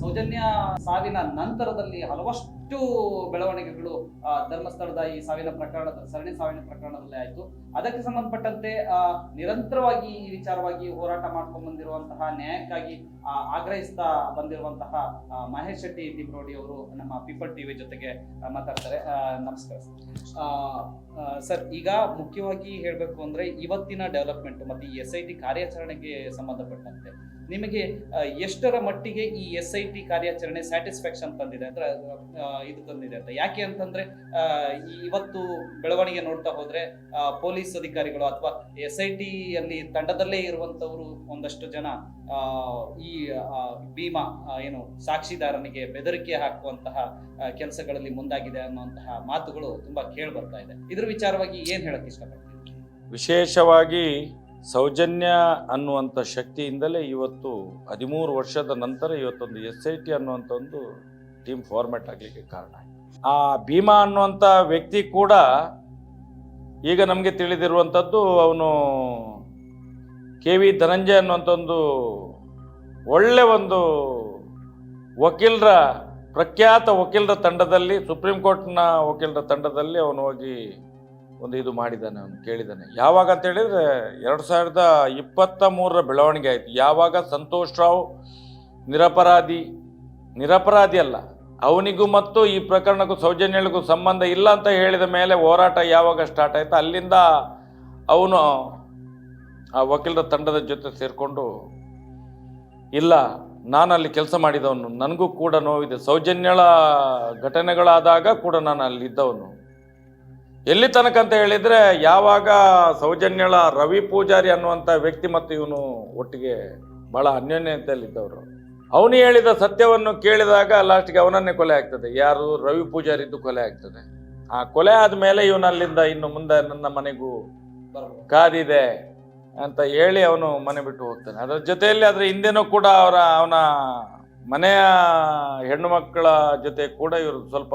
ಸೌಜನ್ಯ ಸಾವಿನ ನಂತರದಲ್ಲಿ ಹಲವಷ್ಟು ಬೆಳವಣಿಗೆಗಳು ಧರ್ಮಸ್ಥಳದ ಈ ಸಾವಿನ ಪ್ರಕರಣದ ಸರಣಿ ಸಾವಿನ ಪ್ರಕರಣದಲ್ಲಿ ಆಯ್ತು. ಅದಕ್ಕೆ ಸಂಬಂಧಪಟ್ಟಂತೆ ನಿರಂತರವಾಗಿ ಈ ವಿಚಾರವಾಗಿ ಹೋರಾಟ ಮಾಡ್ಕೊಂಡು ಬಂದಿರುವಂತಹ, ನ್ಯಾಯಕ್ಕಾಗಿ ಆಗ್ರಹಿಸ್ತಾ ಬಂದಿರುವಂತಹ ಮಹೇಶ್ ಶೆಟ್ಟಿ ದಿಬ್ರೋಡಿ ಅವರು ನಮ್ಮ ಪೀಪಲ್ ಟಿವಿ ಜೊತೆಗೆ ಮಾತಾಡ್ತಾರೆ. ನಮಸ್ಕಾರ ಸರ್. ಈಗ ಮುಖ್ಯವಾಗಿ ಹೇಳಬೇಕು ಅಂದ್ರೆ ಇವತ್ತಿನ ಡೆವಲಪ್ಮೆಂಟ್ ಮತ್ತೆ ಈ ಎಸ್ ಐ ಟಿ ಕಾರ್ಯಾಚರಣೆಗೆ ಸಂಬಂಧಪಟ್ಟಂತೆ. ನಿಮಗೆ ಎಷ್ಟರ ಮಟ್ಟಿಗೆ ಈ ಎಸ್ ಐ ಟಿ ಕಾರ್ಯಾಚರಣೆ ಸ್ಯಾಟಿಸ್ಫ್ಯಾಕ್ಷನ್ ತಂದಿದೆ ಅಂದ್ರೆ ಇದು ತಂದಿದೆ ಅಂತ. ಯಾಕೆ ಅಂತಂದ್ರೆ ಇವತ್ತು ಬೆಳವಣಿಗೆ ನೋಡ್ತಾ ಹೋದ್ರೆ ಪೊಲೀಸ್ ಅಧಿಕಾರಿಗಳು ಅಥವಾ ಎಸ್ ಐ ಟಿ ಅಲ್ಲಿ ತಂಡದಲ್ಲೇ ಇರುವಂತವರು ಒಂದಷ್ಟು ಜನ ಈ ಭೀಮಾ ಏನು ಸಾಕ್ಷಿದಾರನಿಗೆ ಬೆದರಿಕೆ ಹಾಕುವಂತಹ ಕೆಲಸಗಳಲ್ಲಿ ಮುಂದಾಗಿದೆ ಅನ್ನುವಂತಹ ಮಾತುಗಳು ತುಂಬಾ ಕೇಳಿ ಬರ್ತಾ ಇದೆ. ಇದ್ರ ವಿಚಾರವಾಗಿ ಏನ್ ಹೇಳಕ್ ಇಷ್ಟಪಡ್ತೀವಿ ವಿಶೇಷವಾಗಿ ಸೌಜನ್ಯ ಅನ್ನುವಂಥ ಶಕ್ತಿಯಿಂದಲೇ ಇವತ್ತು ಹದಿಮೂರು ವರ್ಷದ ನಂತರ ಇವತ್ತೊಂದು ಎಸ್ ಐ ಟಿ ಅನ್ನುವಂಥ ಒಂದು ಟೀಮ್ ಫಾರ್ಮ್ಯಾಟ್ ಆಗಲಿಕ್ಕೆ ಕಾರಣ. ಆ ಭೀಮಾ ಅನ್ನುವಂಥ ವ್ಯಕ್ತಿ ಕೂಡ ಈಗ ನಮಗೆ ತಿಳಿದಿರುವಂಥದ್ದು ಅವನು ಕೆ ವಿ ಧನಂಜಯ ಅನ್ನುವಂಥ ಒಂದು ಒಳ್ಳೆ ಒಂದು ವಕೀಲರ, ಪ್ರಖ್ಯಾತ ವಕೀಲರ ತಂಡದಲ್ಲಿ, ಸುಪ್ರೀಂ ಕೋರ್ಟ್ನ ವಕೀಲರ ತಂಡದಲ್ಲಿ ಅವನು ಹೋಗಿ ಒಂದು ಇದು ಮಾಡಿದ್ದಾನೆ ಅವನು, ಕೇಳಿದ್ದಾನೆ. ಯಾವಾಗ ಅಂತ ಹೇಳಿದರೆ ಎರಡು ಸಾವಿರದ ಇಪ್ಪತ್ತ ಮೂರರ ಬೆಳವಣಿಗೆ ಆಯಿತು. ಯಾವಾಗ ಸಂತೋಷ್ ರಾವ್ ನಿರಪರಾಧಿ ನಿರಪರಾಧಿ ಅಲ್ಲ, ಅವನಿಗೂ ಮತ್ತು ಈ ಪ್ರಕರಣಕ್ಕೂ ಸೌಜನ್ಯಗಳಿಗೂ ಸಂಬಂಧ ಇಲ್ಲ ಅಂತ ಹೇಳಿದ ಮೇಲೆ ಹೋರಾಟ ಯಾವಾಗ ಸ್ಟಾರ್ಟ್ ಆಯಿತು, ಅಲ್ಲಿಂದ ಅವನು ಆ ವಕೀಲರ ತಂಡದ ಜೊತೆ ಸೇರಿಕೊಂಡು, ಇಲ್ಲ ನಾನು ಅಲ್ಲಿ ಕೆಲಸ ಮಾಡಿದವನು, ನನಗೂ ಕೂಡ ನೋವಿದೆ, ಸೌಜನ್ಯಳ ಘಟನೆಗಳಾದಾಗ ಕೂಡ ನಾನು ಅಲ್ಲಿದ್ದವನು. ಎಲ್ಲಿ ತನಕ ಅಂತ ಹೇಳಿದ್ರೆ ಯಾವಾಗ ಸೌಜನ್ಯಳ ರವಿ ಪೂಜಾರಿ ಅನ್ನುವಂಥ ವ್ಯಕ್ತಿ ಮತ್ತು ಇವನು ಒಟ್ಟಿಗೆ ಬಹಳ ಅನ್ಯೋನ್ಯತೆಯಲ್ಲಿದ್ದವರು. ಅವನು ಹೇಳಿದ ಸತ್ಯವನ್ನು ಕೇಳಿದಾಗ ಲಾಸ್ಟ್ಗೆ ಅವನನ್ನೇ ಕೊಲೆ ಆಗ್ತದೆ. ಯಾರು? ರವಿ ಪೂಜಾರಿದ್ದು ಕೊಲೆ ಆಗ್ತದೆ. ಆ ಕೊಲೆ ಆದಮೇಲೆ ಇವನು ಅಲ್ಲಿಂದ ಇನ್ನು ಮುಂದೆ ನನ್ನ ಮನೆಗೂ ಕಾದಿದೆ ಅಂತ ಹೇಳಿ ಅವನು ಮನೆ ಬಿಟ್ಟು ಹೋಗ್ತಾನೆ. ಅದರ ಜೊತೆಯಲ್ಲಿ ಅದರ ಹಿಂದೆನೂ ಕೂಡ ಅವರ, ಅವನ ಮನೆಯ ಹೆಣ್ಣು ಮಕ್ಕಳ ಜೊತೆ ಕೂಡ ಇವರು ಸ್ವಲ್ಪ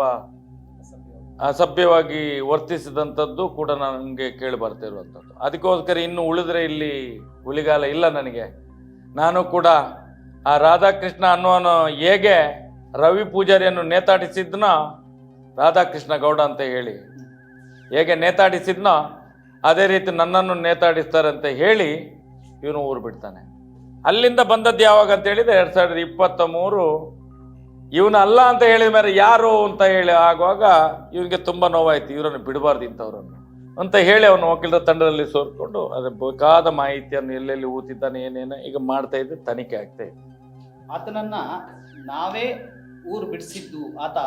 ಅಸಭ್ಯವಾಗಿ ವರ್ತಿಸಿದಂಥದ್ದು ಕೂಡ ನನಗೆ ಕೇಳಿ ಬರ್ತಿರುವಂಥದ್ದು ಅದಕ್ಕೋಸ್ಕರ ಇನ್ನು ಉಳಿದ್ರೆ ಇಲ್ಲಿ ಉಳಿಗಾಲ ಇಲ್ಲ ನನಗೆ. ನಾನು ಕೂಡ ಆ ರಾಧಾಕೃಷ್ಣ ಅನ್ನೋನು ಹೇಗೆ ರವಿ ಪೂಜಾರಿಯನ್ನು ನೇತಾಡಿಸಿದ್ನೋ, ರಾಧಾಕೃಷ್ಣ ಗೌಡ ಅಂತ ಹೇಳಿ. ಹೇಗೆ ನೇತಾಡಿಸಿದ್ನೋ, ಅದೇ ರೀತಿ ನನ್ನನ್ನು ನೇತಾಡಿಸ್ತಾರೆ ಅಂತ ಹೇಳಿ ಇವನು ಊರು ಬಿಡ್ತಾನೆ. ಅಲ್ಲಿಂದ ಬಂದದ್ದು ಯಾವಾಗ ಅಂತ ಹೇಳಿದ್ರೆ ಎರಡು ಸಾವಿರದ ಇಪ್ಪತ್ತ ಮೂರು ಇವನು ಅಲ್ಲ ಅಂತ ಹೇಳಿದ ಮೇಲೆ ಯಾರು ಅಂತ ಹೇಳಿ ಆಗುವಾಗ ಇವನಿಗೆ ತುಂಬ ನೋವಾಯ್ತು. ಇವರನ್ನು ಬಿಡಬಾರ್ದು ಇಂಥವ್ರನ್ನು ಅಂತ ಹೇಳಿ ಅವನು ವಕೀಲರ ತಂಡದಲ್ಲಿ ಸೋರ್ಕೊಂಡು ಅದ್ರ ಬೇಕಾದ ಮಾಹಿತಿಯನ್ನು ಎಲ್ಲೆಲ್ಲಿ ಊತಿದ್ದಾನೆ, ಏನೇನು ಈಗ ಮಾಡ್ತಾ ಇದ್ದು, ತನಿಖೆ ಆಗ್ತಾ ಇದೆ. ಆತನನ್ನ ನಾವೇ ಊರು ಬಿಡಿಸಿದ್ದು, ಆತ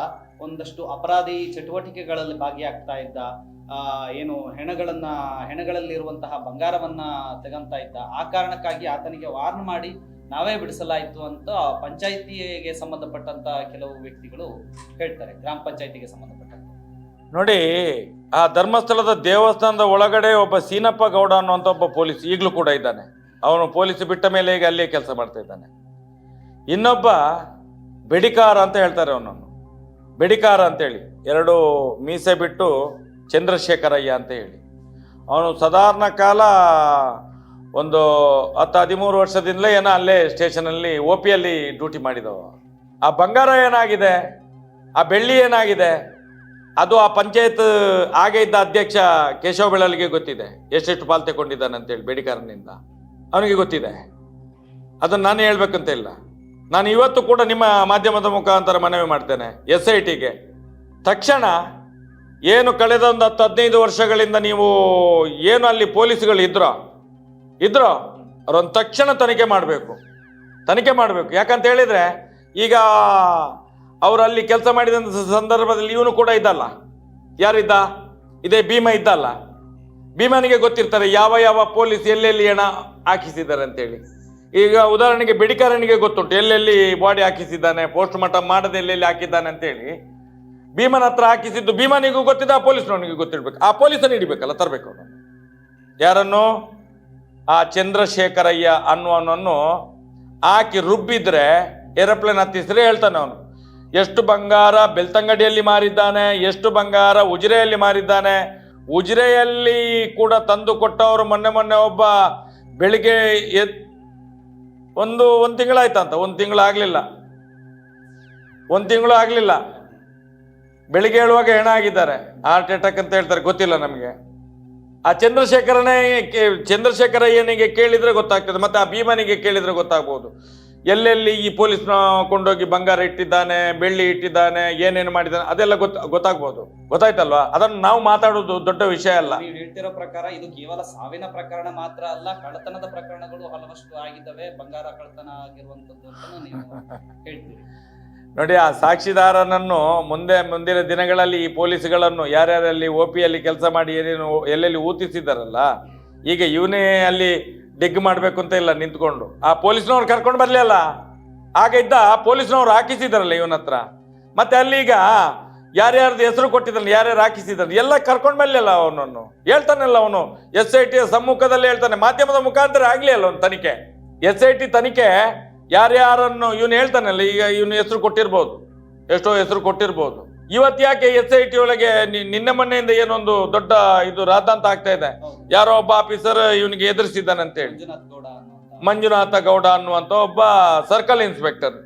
ಒಂದಷ್ಟು ಅಪರಾಧಿ ಚಟುವಟಿಕೆಗಳಲ್ಲಿ ಭಾಗಿಯಾಗ್ತಾ ಇದ್ದ ಏನು ಹೆಣಗಳನ್ನ, ಹೆಣಗಳಲ್ಲಿರುವಂತಹ ಬಂಗಾರವನ್ನ ತೆಗಂತ ಇದ್ದ, ಆ ಕಾರಣಕ್ಕಾಗಿ ಆತನಿಗೆ ವಾರ್ನ್ ಮಾಡಿ ನಾವೇ ಬಿಡಿಸಲಾಯಿತು ಅಂತ ಪಂಚಾಯಿತಿಗೆ ಸಂಬಂಧಪಟ್ಟಂತ ಕೆಲವು ವ್ಯಕ್ತಿಗಳು ಹೇಳ್ತಾರೆ, ಗ್ರಾಮ ಪಂಚಾಯಿತಿಗೆ ಸಂಬಂಧಪಟ್ಟಂತ. ನೋಡಿ, ಆ ಧರ್ಮಸ್ಥಳದ ದೇವಸ್ಥಾನದ ಒಳಗಡೆ ಒಬ್ಬ ಸೀನಪ್ಪ ಗೌಡ ಅನ್ನುವಂಥ ಒಬ್ಬ ಪೊಲೀಸ್ ಈಗಲೂ ಕೂಡ ಇದ್ದಾನೆ. ಅವನು ಪೊಲೀಸ್ ಬಿಟ್ಟ ಮೇಲೆ ಈಗ ಅಲ್ಲೇ ಕೆಲಸ ಮಾಡ್ತಾ ಇದ್ದಾನೆ. ಇನ್ನೊಬ್ಬ ಬೆಡಿಕಾರ ಅಂತ ಹೇಳ್ತಾರೆ ಅವನನ್ನು. ಬೆಡಿಕಾರ ಅಂತೇಳಿ, ಎರಡು ಮೀಸೆ ಬಿಟ್ಟು ಚಂದ್ರಶೇಖರಯ್ಯ ಅಂತ ಹೇಳಿ. ಅವನು ಸಾಧಾರಣ ಕಾಲ ಒಂದು ಹತ್ತು ಹದಿಮೂರು ವರ್ಷದಿಂದಲೇ ಏನೋ ಅಲ್ಲೇ ಸ್ಟೇಷನಲ್ಲಿ ಒ ಪಿಯಲ್ಲಿ ಡ್ಯೂಟಿ ಮಾಡಿದವು. ಆ ಬಂಗಾರ ಏನಾಗಿದೆ? ಆ ಬೆಳ್ಳಿ ಏನಾಗಿದೆ? ಅದು ಆ ಪಂಚಾಯತ್ ಆಗೆ ಇದ್ದ ಅಧ್ಯಕ್ಷ ಕೇಶವ ಬೆಳಲಿಗೆ ಗೊತ್ತಿದೆ. ಎಷ್ಟೆಷ್ಟು ಪಾಲ್ ತಗೊಂಡಿದ್ದಾನೆ ಅಂತೇಳಿ ಬೇಡಿಕಾರನಿಂದ ಅವನಿಗೆ ಗೊತ್ತಿದೆ. ಅದನ್ನು ನಾನು ಹೇಳಬೇಕಂತ ಇಲ್ಲ. ನಾನು ಇವತ್ತು ಕೂಡ ನಿಮ್ಮ ಮಾಧ್ಯಮದ ಮುಖಾಂತರ ಮನವಿ ಮಾಡ್ತೇನೆ ಎಸ್ ಐ ಟಿಗೆ ತಕ್ಷಣ ಏನು ಕಳೆದ ಒಂದು ಹತ್ತು ಹದಿನೈದು ವರ್ಷಗಳಿಂದ ನೀವು ಏನು ಅಲ್ಲಿ ಪೊಲೀಸ್ಗಳು ಇದ್ರೋ ಇದ್ರೋ ಅವರೊಂದು ತಕ್ಷಣ ತನಿಖೆ ಮಾಡಬೇಕು. ತನಿಖೆ ಮಾಡಬೇಕು. ಯಾಕಂತ ಹೇಳಿದ್ರೆ, ಈಗ ಅವರು ಅಲ್ಲಿ ಕೆಲಸ ಮಾಡಿದಂಥ ಸಂದರ್ಭದಲ್ಲಿ ಇವನು ಕೂಡ ಇದ್ದಲ್ಲ. ಯಾರಿದ್ದ? ಇದೇ ಭೀಮ ಇದ್ದಲ್ಲ. ಭೀಮನಿಗೆ ಗೊತ್ತಿರ್ತಾರೆ ಯಾವ ಯಾವ ಪೊಲೀಸ್ ಎಲ್ಲೆಲ್ಲಿ ಹಣ ಹಾಕಿಸಿದ್ದಾರೆ ಅಂತೇಳಿ. ಈಗ ಉದಾಹರಣೆಗೆ ಬಿಡಿಕಾರನಿಗೆ ಗೊತ್ತುಂಟು, ಎಲ್ಲೆಲ್ಲಿ ಬಾಡಿ ಹಾಕಿಸಿದ್ದಾನೆ ಪೋಸ್ಟ್ ಮಾರ್ಟಮ್ ಮಾಡದೆ ಎಲ್ಲೆಲ್ಲಿ ಹಾಕಿದ್ದಾನೆ ಅಂತೇಳಿ. ಭೀಮನ ಹತ್ರ ಹಾಕಿಸಿದ್ದು ಭೀಮನಿಗೂ ಗೊತ್ತಿದ್ದ ಆ ಪೊಲೀಸ್ನವನಿಗೆ ಗೊತ್ತಿರ್ಬೇಕು. ಆ ಪೊಲೀಸನ್ನು ಹಿಡಿಬೇಕಲ್ಲ, ತರಬೇಕು ಅವನು ಯಾರನ್ನು? ಆ ಚಂದ್ರಶೇಖರಯ್ಯ ಅನ್ನುವನನ್ನು ಹಾಕಿ ರುಬ್ಬಿದ್ರೆ ಏರೋಪ್ಲೇನ್ ಹತ್ತಿಸಿದ್ರೆ ಹೇಳ್ತಾನೆ ಅವನು. ಎಷ್ಟು ಬಂಗಾರ ಬೆಳ್ತಂಗಡಿಯಲ್ಲಿ ಮಾರಿದ್ದಾನೆ, ಎಷ್ಟು ಬಂಗಾರ ಉಜಿರೆಯಲ್ಲಿ ಮಾರಿದ್ದಾನೆ. ಉಜಿರೆಯಲ್ಲಿ ಕೂಡ ತಂದು ಕೊಟ್ಟವರು ಮೊನ್ನೆ ಮೊನ್ನೆ ಒಬ್ಬ ಬೆಳಿಗ್ಗೆ ಎದ್, ಒಂದು ಒಂದು ತಿಂಗಳಾಯ್ತಂತ, ಒಂದು ತಿಂಗಳು ಆಗಲಿಲ್ಲ ಒಂದು ತಿಂಗಳು ಆಗಲಿಲ್ಲ ಬೆಳಿಗ್ಗೆ ಹೇಳುವಾಗ ಹೆಣ ಆಗಿದ್ದಾರೆ. ಹಾರ್ಟ್ ಅಟ್ಯಾಕ್ ಅಂತ ಹೇಳ್ತಾರೆ, ಗೊತ್ತಿಲ್ಲ ನಮಗೆ. ಆ ಚಂದ್ರಶೇಖರನೇ ಚಂದ್ರಶೇಖರಯ್ಯನಿಗೆ ಕೇಳಿದ್ರೆ ಗೊತ್ತಾಗ್ತದೆ, ಮತ್ತೆ ಆ ಭೀಮನಿಗೆ ಕೇಳಿದ್ರೆ ಗೊತ್ತಾಗ್ಬೋದು. ಎಲ್ಲೆಲ್ಲಿ ಈ ಪೊಲೀಸ್ನ ಕೊಂಡೋಗಿ ಬಂಗಾರ ಇಟ್ಟಿದ್ದಾನೆ, ಬೆಳ್ಳಿ ಇಟ್ಟಿದ್ದಾನೆ, ಏನೇನು ಮಾಡಿದ್ದಾನೆ, ಅದೆಲ್ಲ ಗೊತ್ತ, ಗೊತ್ತಾಗ್ಬೋದು. ಗೊತ್ತಾಯ್ತಲ್ವಾ? ಅದನ್ನು ನಾವು ಮಾತಾಡೋದು ದೊಡ್ಡ ವಿಷಯ ಅಲ್ಲ. ನೀವು ಹೇಳ್ತಿರೋ ಪ್ರಕಾರ ಇದು ಕೇವಲ ಸಾವಿನ ಪ್ರಕರಣ ಮಾತ್ರ ಅಲ್ಲ, ಕಳ್ಳತನದ ಪ್ರಕರಣಗಳು ಹಲವಷ್ಟು ಆಗಿದ್ದಾವೆ, ಬಂಗಾರ ಕಳ್ಳತನ ಆಗಿರುವಂತದ್ದು ಅಂತ ನೀವು ಹೇಳ್ತೀರಿ. ನೋಡಿ, ಆ ಸಾಕ್ಷಿದಾರನನ್ನು ಮುಂದೆ ಮುಂದಿನ ದಿನಗಳಲ್ಲಿ ಈ ಪೊಲೀಸ್ಗಳನ್ನು ಯಾರ್ಯಾರಲ್ಲಿ ಒ ಪಿಯಲ್ಲಿ ಕೆಲಸ ಮಾಡಿ ಏನೇನು ಎಲ್ಲೆಲ್ಲಿ ಊತಿಸಿದ್ದಾರಲ್ಲ ಈಗ ಇವನೇ ಅಲ್ಲಿ ಡಿಗ್ ಮಾಡಬೇಕು ಅಂತ ಇಲ್ಲ ನಿಂತ್ಕೊಂಡು, ಆ ಪೊಲೀಸ್ನವ್ರು ಕರ್ಕೊಂಡು ಬರಲಿಲ್ಲ. ಆಗ ಇದ್ದ ಪೊಲೀಸ್ನವ್ರು ಹಾಕಿಸಿದಾರಲ್ಲ ಇವನ ಹತ್ರ. ಮತ್ತೆ ಅಲ್ಲಿ ಈಗ ಯಾರ್ಯಾರ್ದು ಹೆಸರು ಕೊಟ್ಟಿದ್ದಾನೆ, ಯಾರ್ಯಾರು ಹಾಕಿಸಿದ್ದಾನೆ ಎಲ್ಲ ಕರ್ಕೊಂಡು ಬರಲಿಲ್ಲ ಅವನನ್ನು. ಹೇಳ್ತಾನಲ್ಲ ಅವನು, ಎಸ್ ಐ ಟಿ ಸಮ್ಮುಖದಲ್ಲಿ ಹೇಳ್ತಾನೆ, ಮಾಧ್ಯಮದ ಮುಖಾಂತರ ಆಗಲಿ ಅಲ್ಲ ಅವನು ತನಿಖೆ. ಎಸ್ ಐ ಟಿ ತನಿಖೆ ಯಾರ್ಯಾರನ್ನು ಇವನು ಹೇಳ್ತಾನಲ್ಲ ಈಗ ಇವನು ಹೆಸರು ಕೊಟ್ಟಿರ್ಬೋದು ಎಷ್ಟೋ ಹೆಸರು ಕೊಟ್ಟಿರ್ಬೋದು. ಇವತ್ತು ಯಾಕೆ ಎಸ್ ಐ ಟಿ ಒಳಗೆ ನಿನ್ನ ಮೊನ್ನೆಯಿಂದ ಏನೊಂದು ದೊಡ್ಡ ಇದು ರಾದಾಂತ ಆಗ್ತಾ ಇದೆ? ಯಾರೋ ಒಬ್ಬ ಆಫೀಸರ್ ಇವನಿಗೆ ಎದುರಿಸಿದ್ದಾನೆ ಅಂತ ಹೇಳಿ ಮಂಜುನಾಥ್ ಗೌಡ ಅನ್ನುವಂತ ಒಬ್ಬ ಸರ್ಕಲ್ ಇನ್ಸ್ಪೆಕ್ಟರ್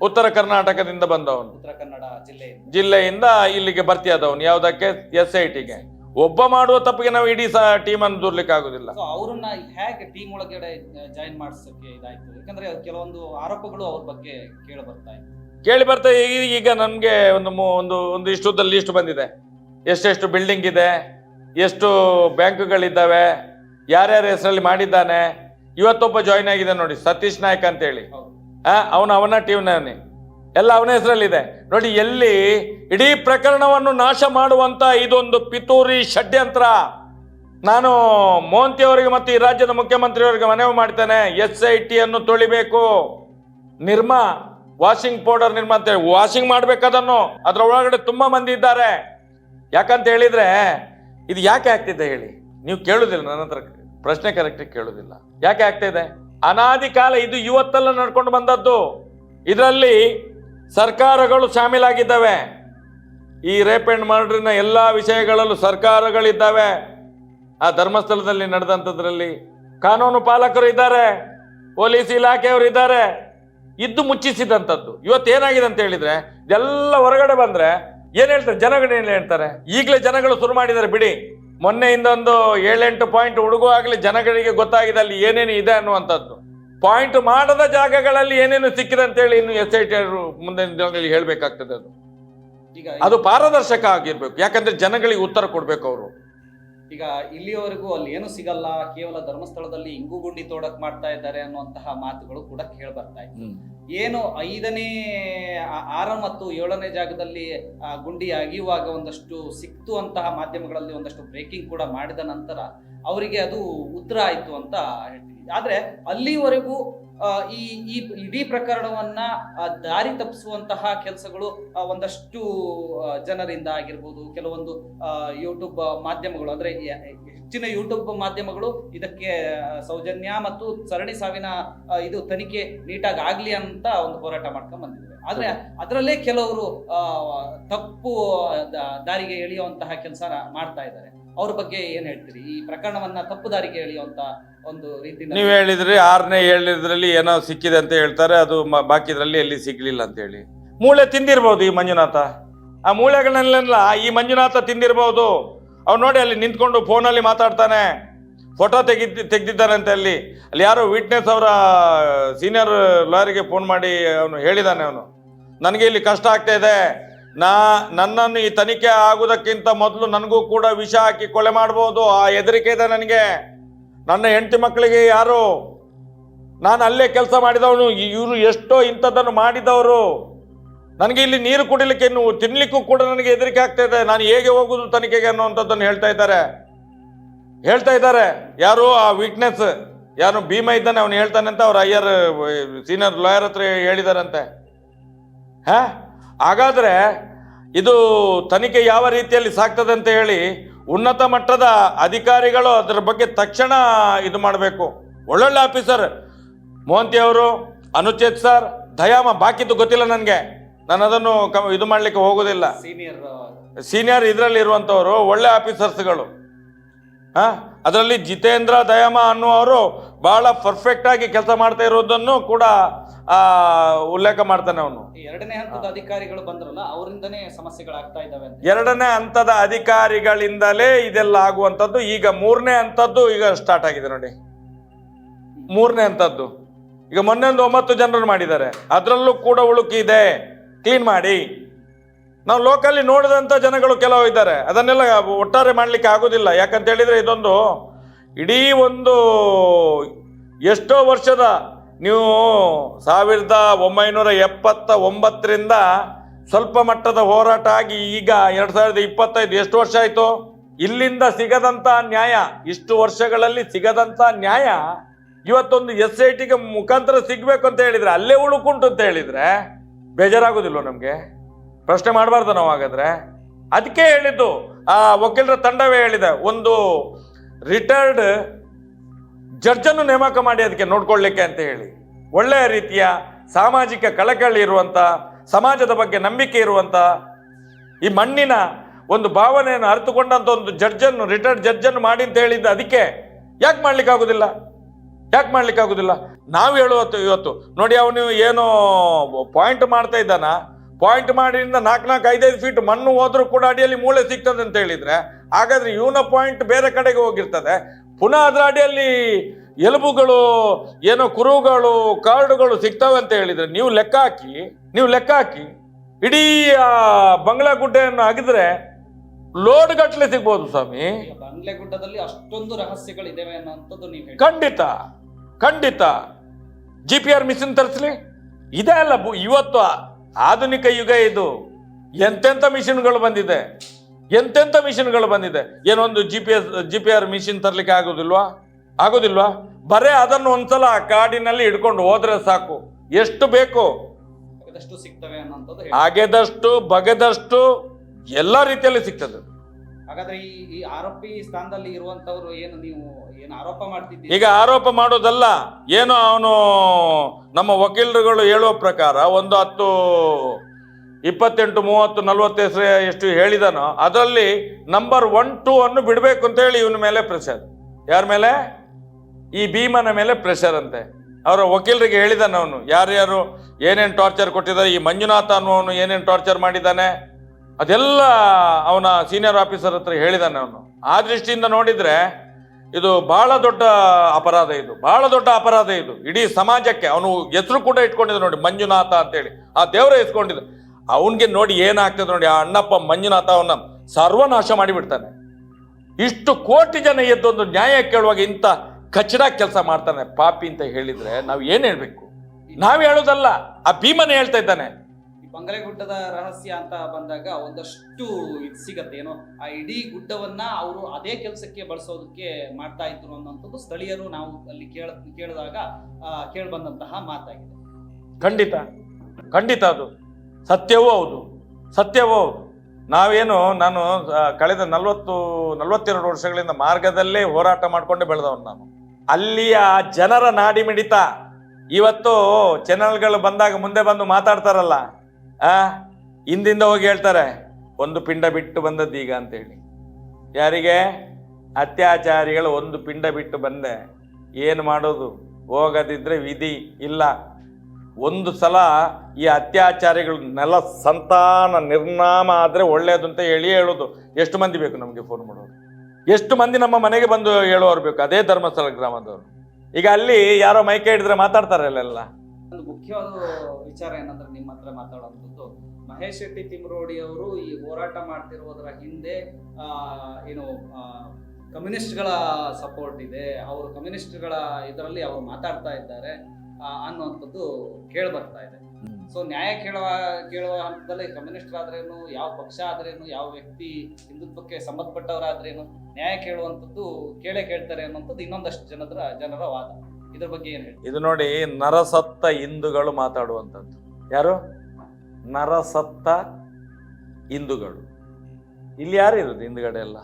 ಉತ್ತರ ಕರ್ನಾಟಕದಿಂದ ಬಂದವನು. ಉತ್ತರ ಕನ್ನಡ ಜಿಲ್ಲೆಯಿಂದ. ಜಿಲ್ಲೆಯಿಂದ ಇಲ್ಲಿಗೆ ಭರ್ತಿಯಾದವನು ಯಾವುದಕ್ಕೆ? ಎಸ್ ಐ ಟಿಗೆ ಒಬ್ಬ ಮಾಡುವ ತಪ್ಪಿಗೆ ನಾವು ಇಡೀ ಟೀಮ್ ಅನ್ನು ದೂರ್ಲಿಕ್ಕೆ ಆಗುದಿಲ್ಲ. ಸೊ ಅವ್ರನ್ನ ಹೇಗೆ ಟೀಮ್ ಒಳಗಡೆ ಜಾಯಿನ್ ಮಾಡಿಸೋಕೆ ಇದಾಯ್ತು ಯಾಕಂದ್ರೆ ಕೆಲವೊಂದು ಆರೋಪಗಳು ಅವ್ರ ಬಗ್ಗೆ ಕೇಳಿ ಬರ್ತಾ ಇತ್ತು. ಕೇಳಿ ಬರ್ತಾ ಈಗ ನಮ್ಗೆ ಒಂದು ಒಂದು ಒಂದು ಇಷ್ಟುದಲ್ಲಿ ಲಿಸ್ಟ್ ಬಂದಿದೆ. ಎಷ್ಟೆಷ್ಟು ಬಿಲ್ಡಿಂಗ್ ಇದೆ ಎಷ್ಟು ಬ್ಯಾಂಕ್ಗಳಿದ್ದಾವೆ ಯಾರ್ಯಾರ ಹೆಸರಲ್ಲಿ ಮಾಡಿದ್ದಾನೆ ಇವತ್ತೊಬ್ಬ ಜಾಯಿನ್ ಆಗಿದೆ ನೋಡಿ ಸತೀಶ್ ನಾಯ್ಕ ಅಂತೇಳಿ. ಹೇಳಿ ಅವನ ಅವನು ಅವನ ಟೀಮ್ನವನೇ ಎಲ್ಲ ಅವನ ಹೆಸರಲ್ಲಿದೆ ನೋಡಿ, ಎಲ್ಲಿ ಇಡೀ ಪ್ರಕರಣವನ್ನು ನಾಶ ಮಾಡುವಂತ ಇದೊಂದು ಪಿತೂರಿ ಷಡ್ಯಂತ್ರ. ನಾನು ಮೋಂತಿ ಅವರಿಗೆ ಮತ್ತು ಈ ರಾಜ್ಯದ ಮುಖ್ಯಮಂತ್ರಿಯವರಿಗೆ ಮನವಿ ಮಾಡ್ತೇನೆ. ಎಸ್ ಐ ಟಿ ಅನ್ನು ತೊಳಿಬೇಕು. ನಿರ್ಮಾ, ವಾಷಿಂಗ್ ಪೌಡರ್ ನಿರ್ಮಾ ಅಂತ ಹೇಳಿ, ವಾಷಿಂಗ್ ಮಾಡ್ಬೇಕದನ್ನು ಅದರ ಒಳಗಡೆ ತುಂಬಾ ಮಂದಿ ಇದ್ದಾರೆ. ಯಾಕಂತ ಹೇಳಿದ್ರೆ, ಇದು ಯಾಕೆ ಆಗ್ತಿದೆ ಹೇಳಿ? ನೀವು ಕೇಳುದಿಲ್ಲ, ನನ್ನ ಹತ್ರ ಪ್ರಶ್ನೆ ಕರೆಕ್ಟ್ ಕೇಳುದಿಲ್ಲ. ಯಾಕೆ ಆಗ್ತಾ ಇದೆ ಅನಾದಿ ಕಾಲ, ಇದು ಇವತ್ತೆಲ್ಲ ನಡ್ಕೊಂಡು ಬಂದದ್ದು. ಇದರಲ್ಲಿ ಸರ್ಕಾರಗಳು ಶಾಮೀಲಾಗಿದ್ದಾವೆ. ಈ ರೇಪ್ ಅಂಡ್ ಮರ್ಡ್ರಿನ ಎಲ್ಲ ವಿಷಯಗಳಲ್ಲೂ ಸರ್ಕಾರಗಳಿದ್ದಾವೆ. ಆ ಧರ್ಮಸ್ಥಳದಲ್ಲಿ ನಡೆದಂಥದ್ರಲ್ಲಿ ಕಾನೂನು ಪಾಲಕರು ಇದ್ದಾರೆ, ಪೊಲೀಸ್ ಇಲಾಖೆಯವರು ಇದ್ದಾರೆ. ಇದ್ದು ಮುಚ್ಚಿಸಿದಂಥದ್ದು. ಇವತ್ತು ಏನಾಗಿದೆ ಅಂತ ಹೇಳಿದ್ರೆ, ಇದೆಲ್ಲ ಹೊರಗಡೆ ಬಂದ್ರೆ ಏನು ಹೇಳ್ತಾರೆ? ಜನಗಳು ಏನು ಹೇಳ್ತಾರೆ? ಈಗಲೇ ಜನಗಳು ಶುರು ಮಾಡಿದ್ದಾರೆ, ಬಿಡಿ. ಮೊನ್ನೆಯಿಂದ ಒಂದು ಏಳೆಂಟು ಪಾಯಿಂಟ್ ಹುಡುಗುವಾಗಲೇ ಜನಗಳಿಗೆ ಗೊತ್ತಾಗಿದೆ ಅಲ್ಲಿ ಏನೇನು ಇದೆ ಅನ್ನುವಂಥದ್ದು. ಪಾಯಿಂಟ್ ಮಾಡದ ಜಾಗಗಳಲ್ಲಿ ಏನೇನು ಸಿಕ್ಕಿದೆ ಅಂತ ಹೇಳಿ ಇನ್ನು ಎಸ್ ಐ ಟಿ ಮುಂದಿನ ದಿನಗಳಲ್ಲಿ ಹೇಳ್ಬೇಕಾಗ್ತದೆ ಅದು. ಅದು ಪಾರದರ್ಶಕ ಆಗಿರ್ಬೇಕು. ಯಾಕಂದ್ರೆ ಜನಗಳಿಗೆ ಉತ್ತರ ಕೊಡ್ಬೇಕು ಅವರು. ಈಗ ಇಲ್ಲಿಯವರೆಗೂ ಅಲ್ಲಿ ಏನು ಸಿಗಲ್ಲ ಕೇವಲ ಧರ್ಮಸ್ಥಳದಲ್ಲಿ ಇಂಗು ಗುಂಡಿ ತೋಡಕ್ ಮಾಡ್ತಾ ಇದ್ದಾರೆ ಅನ್ನುವಂತಹ ಮಾತುಗಳು ಕೂಡ ಕೇಳಿ ಬರ್ತಾ ಇತ್ತು ಏನು ಐದನೇ ಆರ ಮತ್ತು ಏಳನೇ ಜಾಗದಲ್ಲಿ ಆ, ಗುಂಡಿ ಅಗಿಯುವಾಗ ಒಂದಷ್ಟು ಸಿಕ್ತು ಅಂತಹ ಮಾಧ್ಯಮಗಳಲ್ಲಿ ಒಂದಷ್ಟು ಬ್ರೇಕಿಂಗ್ ಕೂಡ ಮಾಡಿದ ನಂತರ ಅವರಿಗೆ ಅದು ಉತ್ತರ ಆಯಿತು ಅಂತ ಹೇಳ್ತೀವಿ. ಆದರೆ ಅಲ್ಲಿವರೆಗೂ ಈ ಈ ಇಡೀ ಪ್ರಕರಣವನ್ನ ದಾರಿ ತಪ್ಪಿಸುವಂತಹ ಕೆಲಸಗಳು ಒಂದಷ್ಟು ಜನರಿಂದ ಆಗಿರ್ಬೋದು, ಕೆಲವೊಂದು ಯೂಟ್ಯೂಬ್ ಮಾಧ್ಯಮಗಳು, ಅಂದ್ರೆ ಹೆಚ್ಚಿನ ಯೂಟ್ಯೂಬ್ ಮಾಧ್ಯಮಗಳು ಇದಕ್ಕೆ ಸೌಜನ್ಯ ಮತ್ತು ಸರಣಿ ಸಾವಿನ ಇದು ತನಿಖೆ ನೀಟಾಗಿ ಆಗ್ಲಿ ಅಂತ ಒಂದು ಹೋರಾಟ ಮಾಡ್ಕೊಂಡು ಬಂದಿದ್ದಾರೆ. ಆದ್ರೆ ಅದರಲ್ಲೇ ಕೆಲವರು ತಪ್ಪು ದಾರಿಗೆ ಎಳೆಯುವಂತಹ ಕೆಲಸ ಮಾಡ್ತಾ ಇದ್ದಾರೆ. ಅವ್ರ ಬಗ್ಗೆ ಏನ್ ಹೇಳ್ತೀರಿ? ಈ ಪ್ರಕರಣವನ್ನ ತಪ್ಪು ದಾರಿಗೆ ಎಳೆಯುವಂತ ಒಂದು ರೀತಿ ನೀವು ಹೇಳಿದ್ರಿ, ಆರನೇ ಏಳನೇದ್ರಲ್ಲಿ ಏನೋ ಸಿಕ್ಕಿದೆ ಅಂತ ಹೇಳ್ತಾರೆ, ಅದು ಬಾಕಿದ್ರಲ್ಲಿ ಎಲ್ಲಿ ಸಿಗ್ಲಿಲ್ಲ ಅಂತ ಹೇಳಿ. ಮೂಳೆ ತಿಂದಿರ್ಬೋದು ಈ ಮಂಜುನಾಥ. ಆ ಮೂಳೆಗಳನ್ನೆಲ್ಲ ಈ ಮಂಜುನಾಥ ತಿಂದಿರ್ಬೋದು. ಅವ್ನು ನೋಡಿ ಅಲ್ಲಿ ನಿಂತ್ಕೊಂಡು ಫೋನಲ್ಲಿ ಮಾತಾಡ್ತಾನೆ. ಫೋಟೋ ತೆಗಿದ್ ಅಂತ ಅಲ್ಲಿ. ಅಲ್ಲಿ ಯಾರೋ ವಿಟ್ನೆಸ್ ಅವರ ಸೀನಿಯರ್ ಲಾಯರ್ಗೆ ಫೋನ್ ಮಾಡಿ ಅವನು ಹೇಳಿದಾನೆ ಅವನು. ನನಗೆ ಇಲ್ಲಿ ಕಷ್ಟ ಆಗ್ತಾ ಇದೆ. ನಾ ನನ್ನನ್ನು ಈ ತನಿಖೆ ಆಗುವುದಕ್ಕಿಂತ ಮೊದಲು ನನಗೂ ಕೂಡ ವಿಷ ಹಾಕಿ ಕೊಲೆ ಮಾಡ್ಬೋದು. ಆ ಹೆದರಿಕೆ ಇದೆ ನನಗೆ. ನನ್ನ ಹೆಂಡತಿ ಮಕ್ಕಳಿಗೆ ಯಾರು? ನಾನು ಅಲ್ಲೇ ಕೆಲಸ ಮಾಡಿದವನು. ಇವರು ಎಷ್ಟೋ ಇಂಥದ್ದನ್ನು ಮಾಡಿದವರು. ನನಗೆ ಇಲ್ಲಿ ನೀರು ಕುಡಿಲಿಕ್ಕೆ ಇನ್ನು ತಿನ್ನಲಿಕ್ಕೂ ಕೂಡ ನನಗೆ ಹೆದರಿಕೆ ಆಗ್ತಾ ಇದೆ. ನಾನು ಹೇಗೆ ಹೋಗುದು ತನಿಖೆಗೆ ಅನ್ನುವಂಥದ್ದನ್ನು ಹೇಳ್ತಾ ಇದ್ದಾರೆ. ಹೇಳ್ತಾ ಇದ್ದಾರೆ. ಯಾರು? ಆ ವೀಕ್ನೆಸ್ ಯಾರು? ಭೀಮ ಇದ್ದಾನೆ, ಅವನು ಹೇಳ್ತಾನೆ ಅಂತ ಅವ್ರ ಅಯ್ಯರ್, ಸೀನಿಯರ್ ಲಾಯರ್ ಹತ್ರ ಹೇಳಿದಾರಂತೆ. ಹಾ? ಹಾಗಾದ್ರೆ ಇದು ತನಿಖೆ ಯಾವ ರೀತಿಯಲ್ಲಿ ಸಾಕ್ತದೆ ಅಂತ ಹೇಳಿ ಉನ್ನತ ಮಟ್ಟದ ಅಧಿಕಾರಿಗಳು ಅದರ ಬಗ್ಗೆ ತಕ್ಷಣ ಇದು ಮಾಡಬೇಕು. ಒಳ್ಳೊಳ್ಳೆ ಆಫೀಸರ್ ಮೋಹಂತಿ ಅವರು ಅನುಚೇತ್ ಸರ್ ದಯಾಮ ಬಾಕಿದ್ದು ಗೊತ್ತಿಲ್ಲ ನನಗೆ. ನಾನು ಅದನ್ನು ಇದು ಮಾಡಲಿಕ್ಕೆ ಹೋಗೋದಿಲ್ಲ. ಸೀನಿಯರ್ ಸೀನಿಯರ್ ಇದರಲ್ಲಿ ಇರುವಂಥವ್ರು ಒಳ್ಳೆ ಆಫೀಸರ್ಸ್ಗಳು. ಆ ಅದರಲ್ಲಿ ಜಿತೇಂದ್ರ ದಯಾಮ ಅನ್ನುವರು ಬಹಳ ಪರ್ಫೆಕ್ಟ್ ಆಗಿ ಕೆಲಸ ಮಾಡ್ತಾ ಇರೋದನ್ನು ಕೂಡ ಆ ಉಲ್ಲೇಖ ಮಾಡ್ತಾನೆ ಅವನು. ಎರಡನೇ ಹಂತದ ಅಧಿಕಾರಿಗಳು ಬಂದ್ರಲ್ಲ ಅವರಿಂದನೇ ಸಮಸ್ಯೆಗಳಾಗ್ತಾ ಇದಾವೆ ಎರಡನೇ ಹಂತದ ಅಧಿಕಾರಿಗಳಿಂದಲೇ ಇದೆಲ್ಲ ಆಗುವಂಥದ್ದು ಈಗ ಮೂರನೇ ಹಂತದ್ದು ಈಗ ಸ್ಟಾರ್ಟ್ ಆಗಿದೆ ನೋಡಿ. ಮೂರನೇ ಹಂತದ್ದು. ಈಗ ಮೊನ್ನೆ ಒಂದು ಒಂಬತ್ತು ಜನರನ್ನು ಮಾಡಿದ್ದಾರೆ. ಅದರಲ್ಲೂ ಕೂಡ ಉಳುಕಿದೆ ಕ್ಲೀನ್ ಮಾಡಿ. ನಾವು ಲೋಕಲ್ಲಿ ನೋಡಿದಂಥ ಜನಗಳು ಕೆಲವು ಇದ್ದಾರೆ. ಅದನ್ನೆಲ್ಲ ಒಟ್ಟಾರೆ ಮಾಡಲಿಕ್ಕೆ ಆಗೋದಿಲ್ಲ. ಯಾಕಂತ ಹೇಳಿದ್ರೆ ಇದೊಂದು ಇಡೀ ಒಂದು ಎಷ್ಟೋ ವರ್ಷದ ನೀವು ಸಾವಿರದ ಒಂಬೈನೂರ ಎಪ್ಪತ್ತ ಒಂಬತ್ತರಿಂದ ಸ್ವಲ್ಪ ಮಟ್ಟದ ಹೋರಾಟ ಆಗಿ ಈಗ ಎರಡು ಸಾವಿರದ ಇಪ್ಪತ್ತೈದು ಎಷ್ಟು ವರ್ಷ ಆಯಿತು? ಇಲ್ಲಿಂದ ಸಿಗದಂಥ ನ್ಯಾಯ, ಇಷ್ಟು ವರ್ಷಗಳಲ್ಲಿ ಸಿಗದಂಥ ನ್ಯಾಯ ಇವತ್ತೊಂದು ಎಸ್ ಐ ಟಿಗೆ ಮುಖಾಂತರ ಸಿಗಬೇಕು ಅಂತ ಹೇಳಿದರೆ ಅಲ್ಲೇ ಉಳುಕುಂಟು ಅಂತ ಹೇಳಿದರೆ ಬೇಜಾರಾಗೋದಿಲ್ವ ನಮ್ಗೆ? ಪ್ರಶ್ನೆ ಮಾಡಬಾರ್ದು ನಾವು ಹಾಗಾದ್ರೆ. ಅದಕ್ಕೆ ಹೇಳಿದ್ದು, ಆ ವಕೀಲರ ತಂಡವೇ ಹೇಳಿದೆ, ಒಂದು ರಿಟೈರ್ಡ್ ಜಡ್ಜನ್ನು ನೇಮಕ ಮಾಡಿ ಅದಕ್ಕೆ ನೋಡ್ಕೊಳ್ಳಿಕ್ಕೆ ಅಂತ ಹೇಳಿ. ಒಳ್ಳೆಯ ರೀತಿಯ ಸಾಮಾಜಿಕ ಕಳಕಳಿ ಇರುವಂಥ ಸಮಾಜದ ಬಗ್ಗೆ ನಂಬಿಕೆ ಇರುವಂಥ ಈ ಮಣ್ಣಿನ ಒಂದು ಭಾವನೆಯನ್ನು ಅರಿತುಕೊಂಡಂಥ ಒಂದು ಜಡ್ಜನ್ನು, ರಿಟೈರ್ಡ್ ಜಡ್ಜನ್ನು ಮಾಡಿ ಅಂತ ಹೇಳಿದ್ದು ಅದಕ್ಕೆ ಯಾಕೆ ಮಾಡ್ಲಿಕ್ಕೆ ಆಗುದಿಲ್ಲ? ಯಾಕೆ ಮಾಡ್ಲಿಕ್ಕೆ ಆಗುದಿಲ್ಲ? ನಾವು ಹೇಳುವತ್ತು ಇವತ್ತು, ನೋಡಿ ಅವನು ಏನೋ ಪಾಯಿಂಟ್ ಮಾಡ್ತಾ ಇದ್ದಾನ? ಪಾಯಿಂಟ್ ಮಾಡಿಂದ ನಾಲ್ಕು ನಾಲ್ಕು ಐದೈದು ಫೀಟ್ ಮಣ್ಣು ಹೋದ್ರೂ ಕೂಡ ಅಡಿಯಲ್ಲಿ ಮೂಳೆ ಸಿಗ್ತದೆ ಅಂತ ಹೇಳಿದ್ರೆ ಹಾಗಾದ್ರೆ ಇವನ ಪಾಯಿಂಟ್ ಬೇರೆ ಕಡೆಗೆ ಹೋಗಿರ್ತದೆ. ಪುನಃ ಅದರ ಅಡಿಯಲ್ಲಿ ಎಲುಬುಗಳು ಏನೋ ಕುರುಗಳು ಕಾರ್ಡುಗಳು ಸಿಗ್ತವೆ ಅಂತ ಹೇಳಿದ್ರೆ ನೀವು ಲೆಕ್ಕ ಹಾಕಿ ನೀವು ಲೆಕ್ಕ ಹಾಕಿ ಇಡೀ ಆ ಬಂಗ್ಲಾ ಗುಡ್ಡೆಯನ್ನು ಅಗಿದ್ರೆ ಲೋಡ್ ಗಟ್ಟಲೆ ಸಿಗ್ಬೋದು ಸ್ವಾಮಿ. ಗುಡ್ಡದಲ್ಲಿ ಅಷ್ಟೊಂದು ಅನ್ನೋಂಥದ್ದು ಹೇಳಿ ಖಂಡಿತ ಖಂಡಿತ. ಜಿ ಪಿ ಆರ್ ಮಿಷಿನ್ ತರಿಸ್ಲಿ. ಇದೆ ಅಲ್ಲ ಇವತ್ತು ಆಧುನಿಕ ಯುಗ ಇದು. ಎಂತೆಂಥ ಮಿಷಿನ್ಗಳು ಬಂದಿದೆ. ಎಂತೆಂಥ ಮಿಷಿನ್ಗಳು ಬಂದಿದೆ. ಏನೊಂದು G P S G P R machine ತರಲಿಕ್ಕೆ ಆಗೋದಿಲ್ವಾ? ಆಗೋದಿಲ್ವಾ? ಬರೇ ಅದನ್ನು ಒಂದ್ಸಲ ಆ ಕಾಡಿನಲ್ಲಿ ಹಿಡ್ಕೊಂಡು ಹೋದ್ರೆ ಸಾಕು. ಎಷ್ಟು ಬೇಕು? ಸಿಗ್ತವೆ ಅಗೆದಷ್ಟು ಬಗೆದಷ್ಟು ಎಲ್ಲ ರೀತಿಯಲ್ಲಿ ಸಿಗ್ತದೆ ಹಾಗಾದ್ರೆ ಈ ಆರೋಪಿ ಸ್ಥಾನದಲ್ಲಿ ಇರುವಂತವ್ರು ಏನು ನೀವು ಏನು ಆರೋಪ ಮಾಡ್ತಿದ್ದೀರಿ? ಈಗ ಆರೋಪ ಮಾಡೋದಲ್ಲ, ಏನು ಅವನು ನಮ್ಮ ವಕೀಲರುಗಳು ಹೇಳುವ ಪ್ರಕಾರ ಒಂದು ಹತ್ತು, ಇಪ್ಪತ್ತೆಂಟು, ಮೂವತ್ತು, ನಲ್ವತ್ತು ಹೆಸರು ಎಷ್ಟು ಹೇಳಿದಾನೋ, ಅದರಲ್ಲಿ ನಂಬರ್ ಒನ್ ಟೂ ಅನ್ನು ಬಿಡಬೇಕು ಅಂತ ಹೇಳಿ ಇವನ ಮೇಲೆ ಪ್ರೆಷರ್ ಯಾರ ಮೇಲೆ? ಈ ಭೀಮನ ಮೇಲೆ ಪ್ರೆಷರ್ ಅಂತೆ. ಅವರ ವಕೀಲರಿಗೆ ಹೇಳಿದಾನೆ ಅವನು ಯಾರ್ಯಾರು ಏನೇನು ಟಾರ್ಚರ್ ಕೊಟ್ಟಿದ್ದಾರೆ, ಈ ಮಂಜುನಾಥ ಅನ್ನುವನು ಏನೇನು ಟಾರ್ಚರ್ ಮಾಡಿದ್ದಾನೆ? ಅದೆಲ್ಲ ಅವನ ಸೀನಿಯರ್ ಆಫೀಸರ್ ಹತ್ರ ಹೇಳಿದಾನೆ ಅವನು. ಆ ದೃಷ್ಟಿಯಿಂದ ನೋಡಿದ್ರೆ ಇದು ಬಹಳ ದೊಡ್ಡ ಅಪರಾಧ ಇದು. ಬಹಳ ದೊಡ್ಡ ಅಪರಾಧ ಇದು. ಇಡೀ ಸಮಾಜಕ್ಕೆ ಅವನು ಹೆಸರು ಕೂಡ ಇಟ್ಕೊಂಡಿದ್ದ ನೋಡಿ, ಮಂಜುನಾಥ ಅಂತೇಳಿ. ಆ ದೇವರ ಇಸ್ಕೊಂಡಿದ್ದ ಅವನಿಗೆ ನೋಡಿ ಏನಾಗ್ತದೆ ನೋಡಿ, ಆ ಅಣ್ಣಪ್ಪ ಮಂಜುನಾಥ ಅವನ ಸರ್ವನಾಶ ಮಾಡಿಬಿಡ್ತಾನೆ. ಇಷ್ಟು ಕೋಟಿ ಜನ ಎದ್ದೊಂದು ನ್ಯಾಯ ಕೇಳುವಾಗ ಇಂಥ ಕಚಡ ಕೆಲಸ ಮಾಡ್ತಾನೆ ಪಾಪಿ ಅಂತ ಹೇಳಿದ್ರೆ ನಾವು ಏನು ಹೇಳಬೇಕು? ನಾವು ಹೇಳೋದಲ್ಲ. ಆ ಭೀಮನೇ ಹೇಳ್ತಾ ಇದ್ದಾನೆ. ಬಂಗಲೆಗುಡ್ಡದ ರಹಸ್ಯ ಅಂತ ಬಂದಾಗ ಒಂದಷ್ಟು ಇದು ಸಿಗತ್ತೆ. ಏನೋ ಆ ಇಡೀ ಗುಡ್ಡವನ್ನ ಅವರು ಅದೇ ಕೆಲಸಕ್ಕೆ ಬಳಸೋದಕ್ಕೆ ಮಾಡ್ತಾ ಇದ್ರು ಅನ್ನೋಂಥದ್ದು ಸ್ಥಳೀಯರು ನಾವು ಅಲ್ಲಿ ಕೇಳ, ಕೇಳಿದಾಗ ಕೇಳಿ ಬಂದಂತಹ ಮಾತಾಗಿದೆ. ಖಂಡಿತ. ಖಂಡಿತ ಅದು. ಸತ್ಯವೂ ಹೌದು. ಸತ್ಯವೂ ಹೌದು. ನಾವೇನು, ನಾನು ಕಳೆದ ನಲವತ್ತು, ನಲವತ್ತೆರಡು ವರ್ಷಗಳಿಂದ ಮಾರ್ಗದಲ್ಲೇ ಹೋರಾಟ ಮಾಡಿಕೊಂಡು ಬೆಳೆದವನು ನಾನು. ಅಲ್ಲಿಯ ಜನರ ನಾಡಿ ಮಿಡಿತ ಇವತ್ತು ಚಾನಲ್ಗಳು ಬಂದಾಗ ಮುಂದೆ ಬಂದು ಮಾತಾಡ್ತಾರಲ್ಲ. ಆ, ಹಿಂದಿಂದ ಹೋಗಿ ಹೇಳ್ತಾರೆ, ಒಂದು ಪಿಂಡ ಬಿಟ್ಟು ಬಂದದ್ದು ಈಗ ಅಂತೇಳಿ. ಯಾರಿಗೆ? ಅತ್ಯಾಚಾರಿಗಳು ಒಂದು ಪಿಂಡ ಬಿಟ್ಟು ಬಂದೆ. ಏನು ಮಾಡೋದು? ಹೋಗದಿದ್ರೆ ವಿಧಿ ಇಲ್ಲ. ಒಂದು ಸಲ ಈ ಅತ್ಯಾಚಾರಿಗಳು ನೆಲ ಸಂತಾನ ನಿರ್ನಾಮ ಆದರೆ ಒಳ್ಳೆಯದು ಅಂತ ಹೇಳಿ ಹೇಳೋದು. ಎಷ್ಟು ಮಂದಿ ಬೇಕು ನಮಗೆ ಫೋನ್ ಮಾಡೋರು? ಎಷ್ಟು ಮಂದಿ ನಮ್ಮ ಮನೆಗೆ ಬಂದು ಹೇಳುವವರು ಬೇಕು? ಅದೇ ಧರ್ಮಸ್ಥಳ ಗ್ರಾಮದವರು. ಈಗ ಅಲ್ಲಿ ಯಾರೋ ಮೈಕೆ ಹಿಡಿದ್ರೆ ಮಾತಾಡ್ತಾರೆ ಅಲ್ಲೆಲ್ಲ. ಒಂದು ಮುಖ್ಯವಾದ ವಿಚಾರ ಏನಂದ್ರೆ ನಿಮ್ಮ ಹತ್ರ ಮಾತಾಡುವಂಥದ್ದು. ಮಹೇಶ್ ಶೆಟ್ಟಿ ತಿಮ್ರೋಡಿ ಅವರು ಈ ಹೋರಾಟ ಮಾಡ್ತಿರೋದ್ರ ಹಿಂದೆ ಆ, ಏನು ಕಮ್ಯುನಿಸ್ಟ್ಗಳ ಸಪೋರ್ಟ್ ಇದೆ. ಅವರು ಕಮ್ಯುನಿಸ್ಟ್ಗಳ ಇದರಲ್ಲಿ ಅವರು ಮಾತಾಡ್ತಾ ಇದ್ದಾರೆ ಅನ್ನುವಂಥದ್ದು ಕೇಳಿ ಬರ್ತಾ ಇದೆ ಸೊ ನ್ಯಾಯ ಕೇಳುವ ಕೇಳುವ ಹಂತದಲ್ಲಿ ಕಮ್ಯುನಿಸ್ಟ್ ಆದ್ರೇನು ಯಾವ ಪಕ್ಷ ಆದ್ರೇನು ಯಾವ ವ್ಯಕ್ತಿ ಹಿಂದುತ್ವಕ್ಕೆ ಸಂಬಂಧಪಟ್ಟವರಾದ್ರೇನು ನ್ಯಾಯ ಕೇಳುವಂಥದ್ದು ಕೇಳೇ ಕೇಳ್ತಾರೆ ಅನ್ನುವಂಥದ್ದು ಇನ್ನೊಂದಷ್ಟು ಜನರ ಜನರ ವಾದ. ಇದ್ರ ಬಗ್ಗೆ ಏನು ಇದು ನೋಡಿ ನರಸತ್ತ ಹಿಂದೂಗಳು ಮಾತಾಡುವಂಥದ್ದು. ಯಾರು? ನರಸತ್ತ ಹಿಂದೂಗಳು. ಇಲ್ಲಿ ಯಾರು ಇರೋದು ಹಿಂದ್ಗಡೆ ಎಲ್ಲ?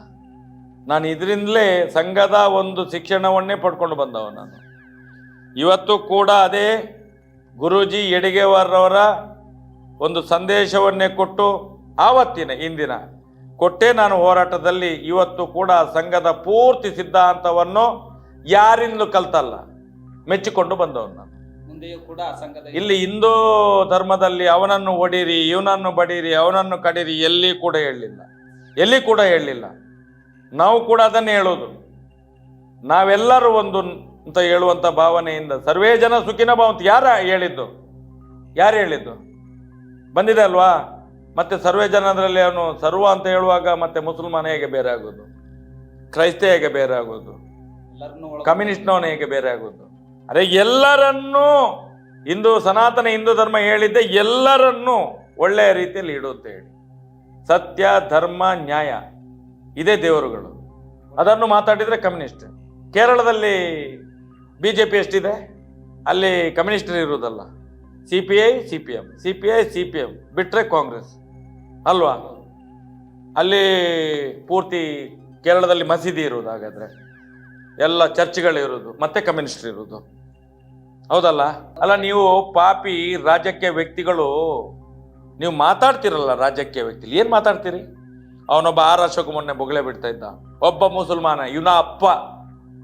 ನಾನು ಇದರಿಂದಲೇ ಸಂಘದ ಒಂದು ಶಿಕ್ಷಣವನ್ನೇ ಪಡ್ಕೊಂಡು ಬಂದವ ನಾನು. ಇವತ್ತು ಕೂಡ ಅದೇ ಗುರೂಜಿ ಯಡಿಗೆವಾರವರ ಒಂದು ಸಂದೇಶವನ್ನೇ ಕೊಟ್ಟು ಆವತ್ತಿನ ಇಂದಿನ ಕೊಟ್ಟೆ ನಾನು ಹೋರಾಟದಲ್ಲಿ ಇವತ್ತು ಕೂಡ ಸಂಘದ ಪೂರ್ತಿ ಸಿದ್ಧಾಂತವನ್ನು ಯಾರಿಂದಲೂ ಕಲ್ತಲ್ಲ. ಮೆಚ್ಚಿಕೊಂಡು ಬಂದವನು ನಾನು. ಕೂಡ ಇಲ್ಲಿ ಹಿಂದೂ ಧರ್ಮದಲ್ಲಿ ಅವನನ್ನು ಹೊಡೀರಿ ಇವನನ್ನು ಬಡೀರಿ ಅವನನ್ನು ಕಡೀರಿ ಎಲ್ಲಿ ಕೂಡ ಹೇಳಲಿಲ್ಲ. ಎಲ್ಲಿ ಕೂಡ ಹೇಳಲಿಲ್ಲ. ನಾವು ಕೂಡ ಅದನ್ನೇ ಹೇಳೋದು. ನಾವೆಲ್ಲರೂ ಒಂದು ಅಂತ ಹೇಳುವಂಥ ಭಾವನೆಯಿಂದ ಸರ್ವೇ ಜನ ಸುಖಿನ ಭಾವಂತ ಯಾರ ಹೇಳಿದ್ದು? ಯಾರು ಹೇಳಿದ್ದು? ಬಂದಿದೆ ಅಲ್ವಾ? ಮತ್ತೆ ಸರ್ವೇ ಜನದಲ್ಲಿ ಅವನು ಸರ್ವ ಅಂತ ಹೇಳುವಾಗ ಮತ್ತೆ ಮುಸಲ್ಮಾನ ಹೇಗೆ ಬೇರೆ ಆಗೋದು? ಕ್ರೈಸ್ತ ಹೇಗೆ ಬೇರೆ ಆಗೋದು? ಕಮ್ಯುನಿಸ್ಟ್ನವನು ಹೇಗೆ ಬೇರೆ ಆಗೋದು? ಅರೆ ಎಲ್ಲರನ್ನೂ ಹಿಂದೂ ಸನಾತನ ಹಿಂದೂ ಧರ್ಮ ಹೇಳಿದ್ದೆ ಎಲ್ಲರನ್ನೂ ಒಳ್ಳೆಯ ರೀತಿಯಲ್ಲಿ ಇಡುತ್ತೆ ಹೇಳಿ ಸತ್ಯ, ಧರ್ಮ, ನ್ಯಾಯ ಇದೇ ದೇವರುಗಳು. ಅದನ್ನು ಮಾತಾಡಿದರೆ ಕಮ್ಯುನಿಸ್ಟ್. ಕೇರಳದಲ್ಲಿ ಬಿ ಜೆ ಪಿ ಎಷ್ಟಿದೆ? ಅಲ್ಲಿ ಕಮ್ಯುನಿಸ್ಟರು ಇರುವುದಲ್ಲ. C P I C P M C P I C P M ಬಿಟ್ಟರೆ ಕಾಂಗ್ರೆಸ್. ಅಲ್ವಾ? ಅಲ್ಲಿ ಪೂರ್ತಿ ಕೇರಳದಲ್ಲಿ ಮಸೀದಿ ಇರುವುದು ಹಾಗಾದರೆ ಎಲ್ಲ ಚರ್ಚ್ಗಳಿರೋದು ಮತ್ತೆ ಕಮ್ಯುನಿಸ್ಟ್ ಇರುವುದು. ಹೌದಲ್ಲ? ಅಲ್ಲ, ನೀವು ಪಾಪಿ ರಾಜಕೀಯ ವ್ಯಕ್ತಿಗಳು, ನೀವು ಮಾತಾಡ್ತಿರಲ್ಲ ರಾಜಕೀಯ ವ್ಯಕ್ತಿ ಏನ್ ಮಾತಾಡ್ತೀರಿ? ಅವನೊಬ್ಬ ಆರ್ ಅಶೋಕ್ ಮೊನ್ನೆ ಬೊಗಳೆ ಬಿಡ್ತಾ ಇದ್ದ. ಒಬ್ಬ ಮುಸಲ್ಮಾನ ಇವನ ಅಪ್ಪ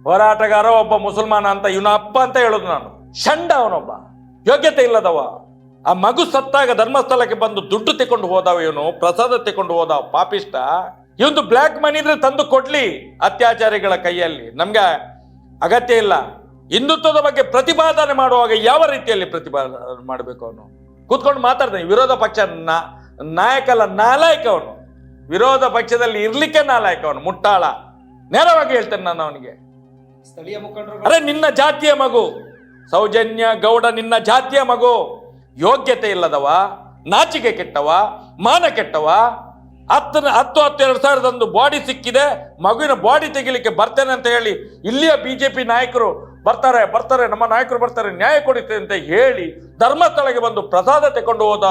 ಹೋರಾಟಗಾರ ಒಬ್ಬ ಮುಸಲ್ಮಾನ ಅಂತ ಇವನ ಅಪ್ಪ ಅಂತ ಹೇಳೋದು ನಾನು. ಷಂಡ ಅವನೊಬ್ಬ. ಯೋಗ್ಯತೆ ಇಲ್ಲದವ. ಆ ಮಗು ಸತ್ತಾಗ ಧರ್ಮಸ್ಥಳಕ್ಕೆ ಬಂದು ದುಡ್ಡು ತೆಕೊಂಡು ಹೋದವ ಇವನು, ಪ್ರಸಾದ ತೆಕೊಂಡು ಹೋದ ಪಾಪಿಷ್ಟ. ಇವಂದು ಬ್ಲ್ಯಾಕ್ ಮನಿ ಇದ್ರೆ ತಂದು ಕೊಡ್ಲಿ ಅತ್ಯಾಚಾರಿಗಳ ಕೈಯಲ್ಲಿ. ನಮ್ಗೆ ಅಗತ್ಯ ಇಲ್ಲ. ಹಿಂದುತ್ವದ ಬಗ್ಗೆ ಪ್ರತಿಪಾದನೆ ಮಾಡುವಾಗ ಯಾವ ರೀತಿಯಲ್ಲಿ ಪ್ರತಿಪಾದನೆ ಮಾಡಬೇಕು ಅವನು? ಕೂತ್ಕೊಂಡು ಮಾತಾಡ್ತಾನೆ ವಿರೋಧ ಪಕ್ಷ ನಾಯಕಲ್ಲ ನಾಯಕ ನಾಲಾಯಕ ಅವನು. ವಿರೋಧ ಪಕ್ಷದಲ್ಲಿ ಇರ್ಲಿಕ್ಕೆ ನಾಲಾಯಕ ಅವನು ಮುಟ್ಟಾಳ. ನೇರವಾಗಿ ಹೇಳ್ತೇನೆ ನಾನು ಅವನಿಗೆ. ಸ್ಥಳೀಯ ಮುಖಂಡರು ಅರೆ ನಿನ್ನ ಜಾತಿಯ ಮಗು. ಸೌಜನ್ಯ ಗೌಡ ನಿನ್ನ ಜಾತಿಯ ಮಗು. ಯೋಗ್ಯತೆ ಇಲ್ಲದವ ನಾಚಿಕೆ ಕೆಟ್ಟವ ಮಾನ ಕೆಟ್ಟವ. ಹತ್ತನ ಹತ್ತು ಹತ್ತು ಎರಡು ಸಾವಿರದೊಂದು ಬಾಡಿ ಸಿಕ್ಕಿದೆ ಮಗುವಿನ ಬಾಡಿ ತೆಗಿಲಿಕ್ಕೆ ಬರ್ತೇನೆ ಅಂತ ಹೇಳಿ ಇಲ್ಲಿಯ ಬಿಜೆಪಿ ನಾಯಕರು ಬರ್ತಾರೆ ಬರ್ತಾರೆ, ನಮ್ಮ ನಾಯಕರು ಬರ್ತಾರೆ, ನ್ಯಾಯ ಕೊಡುತ್ತೆ ಅಂತ ಹೇಳಿ ಧರ್ಮಸ್ಥಳಕ್ಕೆ ಬಂದು ಪ್ರಸಾದ ತಗೊಂಡು ಹೋದ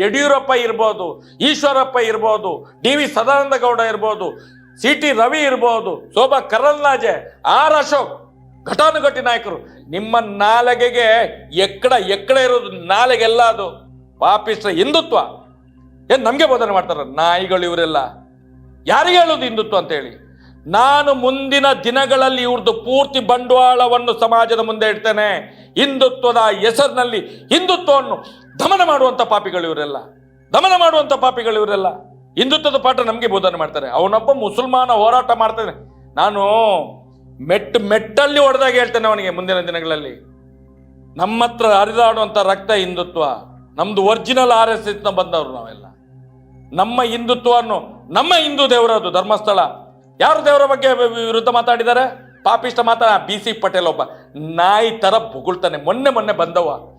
ಯಡಿಯೂರಪ್ಪ ಇರ್ಬೋದು, ಈಶ್ವರಪ್ಪ ಇರ್ಬೋದು, ಡಿ ವಿ ಸದಾನಂದ ಗೌಡ ಇರ್ಬೋದು ಸಿ ಟಿ ರವಿ ಇರ್ಬೋದು, ಶೋಭಾ ಕರಲ್ನಾಜೆ ಆರ್ ಅಶೋಕ್, ಘಟಾನುಘಟಿ ನಾಯಕರು. ನಿಮ್ಮ ನಾಲಗೆಗೆ ಎಕ್ಕಡ ಎಕ್ಕಡ ಇರೋದು ನಾಲೆಗೆಲ್ಲ ಅದು ಪಾಪಿಷ್ಟ ಹಿಂದುತ್ವ. ಏನ್ ನಮಗೆ ಬೋಧನೆ ಮಾಡ್ತಾರ ನಾಯಿಗಳು ಇವರೆಲ್ಲ? ಯಾರಿಗೆ ಹೇಳೋದು ಹಿಂದುತ್ವ ಅಂತ ಹೇಳಿ? ನಾನು ಮುಂದಿನ ದಿನಗಳಲ್ಲಿ ಇವ್ರದ್ದು ಪೂರ್ತಿ ಬಂಡವಾಳವನ್ನು ಸಮಾಜದ ಮುಂದೆ ಇಡ್ತೇನೆ. ಹಿಂದುತ್ವದ ಹೆಸರಿನಲ್ಲಿ ಹಿಂದುತ್ವವನ್ನು ದಮನ ಮಾಡುವಂತ ಪಾಪಿಗಳು ಇವರೆಲ್ಲ. ದಮನ ಮಾಡುವಂತ ಪಾಪಿಗಳು ಇವರೆಲ್ಲ. ಹಿಂದುತ್ವದ ಪಾಠ ನಮಗೆ ಬೋಧನೆ ಮಾಡ್ತಾರೆ. ಅವನೊಬ್ಬ ಮುಸಲ್ಮಾನ ಹೋರಾಟ ಮಾಡ್ತಾನೆ. ನಾನು ಮೆಟ್ಟು ಮೆಟ್ಟಲ್ಲಿ ಹೊಡೆದಾಗ ಹೇಳ್ತೇನೆ ಅವನಿಗೆ ಮುಂದಿನ ದಿನಗಳಲ್ಲಿ. ನಮ್ಮ ಹತ್ರ ಹರಿದಾಡುವಂಥ ರಕ್ತ ಹಿಂದುತ್ವ, ನಮ್ದು ಒರಿಜಿನಲ್ ಆರ್ ಎಸ್ ಎಸ್ನ ಬಂದವರು ನಾವೆಲ್ಲ. ನಮ್ಮ ಹಿಂದುತ್ವವನ್ನು ನಮ್ಮ ಹಿಂದೂ ದೇವರದು ಧರ್ಮಸ್ಥಳ ಯಾರು ದೇವರ ಬಗ್ಗೆ ವಿರುದ್ಧ ಮಾತಾಡಿದ್ದಾರೆ? ಪಾಪಿಷ್ಟ ಮಾತಾ ಬಿ ಸಿ ಪಟೇಲ್ ಒಬ್ಬ. ನಾಯಿ ತರ ಬುಗುಳ್ತಾನೆ. ಮೊನ್ನೆ ಮೊನ್ನೆ ಬಂದವ.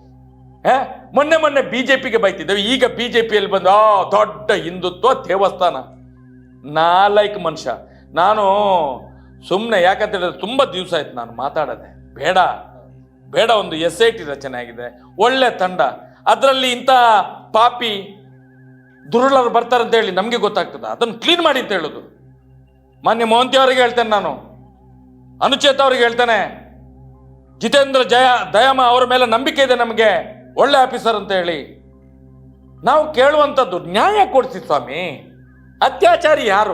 ಹೇ? ಮೊನ್ನೆ ಮೊನ್ನೆ ಬಿಜೆಪಿಗೆ ಬೈತಿದ್ದೇವೆ ಈಗ ಬಿಜೆಪಿಯಲ್ಲಿ ಬಂದು, ಆ, ದೊಡ್ಡ ಹಿಂದುತ್ವ ದೇವಸ್ಥಾನ. ನಾಲೈಕ್ ಮನುಷ್ಯ. ನಾನು ಸುಮ್ಮನೆ ಯಾಕಂತ ಹೇಳಿದ್ರೆ ತುಂಬ ದಿವಸ ಆಯ್ತು ನಾನು ಮಾತಾಡದೆ. ಬೇಡ. ಬೇಡ, ಒಂದು ಎಸ್ ಐ ಟಿ ರಚನೆ ಆಗಿದೆ. ಒಳ್ಳೆ ತಂಡ. ಅದರಲ್ಲಿ ಇಂಥ ಪಾಪಿ ದುರುಳರು ಬರ್ತಾರಂತ ಹೇಳಿ ನಮಗೆ ಗೊತ್ತಾಗ್ತದೆ. ಅದನ್ನು ಕ್ಲೀನ್ ಮಾಡಿ ಅಂತ ಹೇಳೋದು. ಮಾನ್ಯ ಮೋಹಂತಿ ಅವರಿಗೆ ಹೇಳ್ತೇನೆ ನಾನು. ಅನುಚೇತ ಅವರಿಗೆ ಹೇಳ್ತೇನೆ. ಜಿತೇಂದ್ರ ಜಯ, ದಯಾಮ ಅವರ ಮೇಲೆ ನಂಬಿಕೆ ಇದೆ ನಮಗೆ. ಒಳ್ಳೆ ಆಫೀಸರ್ ಅಂತ ಹೇಳಿ. ನಾವು ಕೇಳುವಂಥದ್ದು ನ್ಯಾಯ ಕೊಡಿಸಿ ಸ್ವಾಮಿ. ಅತ್ಯಾಚಾರಿ ಯಾರು?